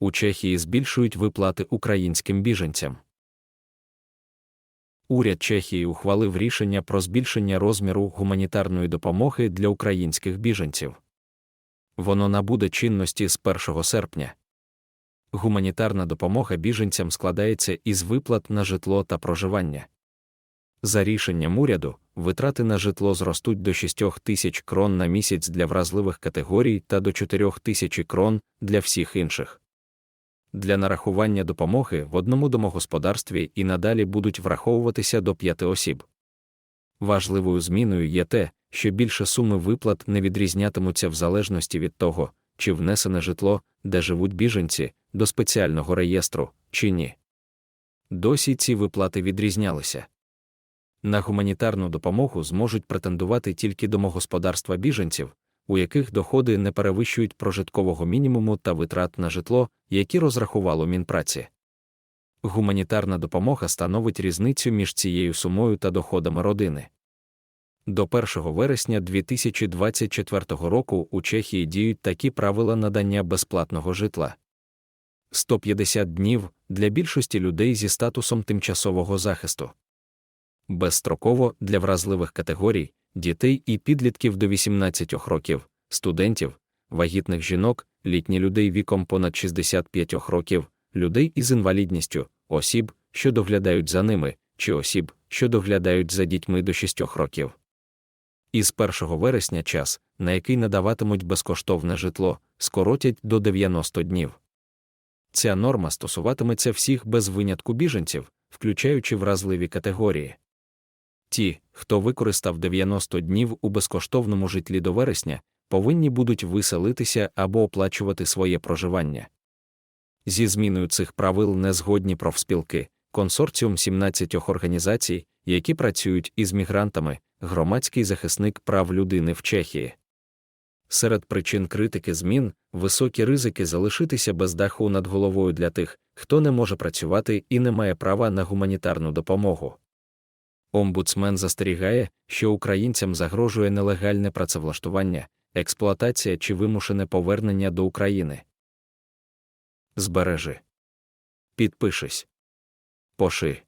у Чехії збільшують виплати українським біженцям. Уряд Чехії ухвалив рішення про збільшення розміру гуманітарної допомоги для українських біженців. Воно набуде чинності з 1 серпня. Гуманітарна допомога біженцям складається із виплат на житло та проживання. За рішенням уряду, витрати на житло зростуть до 6 тисяч крон на місяць для вразливих категорій та до 4 тисяч крон для всіх інших. Для нарахування допомоги в одному домогосподарстві і надалі будуть враховуватися до 5 осіб. Важливою зміною є те, що більше суми виплат не відрізнятимуться в залежності від того, чи внесене житло, де живуть біженці, до спеціального реєстру, чи ні. Досі ці виплати відрізнялися. На гуманітарну допомогу зможуть претендувати тільки домогосподарства біженців, у яких доходи не перевищують прожиткового мінімуму та витрат на житло, які розрахувало Мінпраці. Гуманітарна допомога становить різницю між цією сумою та доходами родини. До 1 вересня 2024 року у Чехії діють такі правила надання безплатного житла. 150 днів для більшості людей зі статусом тимчасового захисту. Безстроково для вразливих категорій, дітей і підлітків до 18 років, студентів, вагітних жінок, літні людей віком понад 65 років, людей із інвалідністю, осіб, що доглядають за ними, чи осіб, що доглядають за дітьми до 6 років. Із 1 вересня час, на який надаватимуть безкоштовне житло, скоротять до 90 днів. Ця норма стосуватиметься всіх без винятку біженців, включаючи вразливі категорії. Ті, хто використав 90 днів у безкоштовному житлі до вересня, повинні будуть виселитися або оплачувати своє проживання. Зі зміною цих правил не згодні профспілки, консорціум 17 організацій, які працюють із мігрантами, громадський захисник прав людини в Чехії. Серед причин критики змін високі ризики залишитися без даху над головою для тих, хто не може працювати і не має права на гуманітарну допомогу. Омбудсмен застерігає, що українцям загрожує нелегальне працевлаштування, експлуатація чи вимушене повернення до України. Збережи. Підпишись. Поши.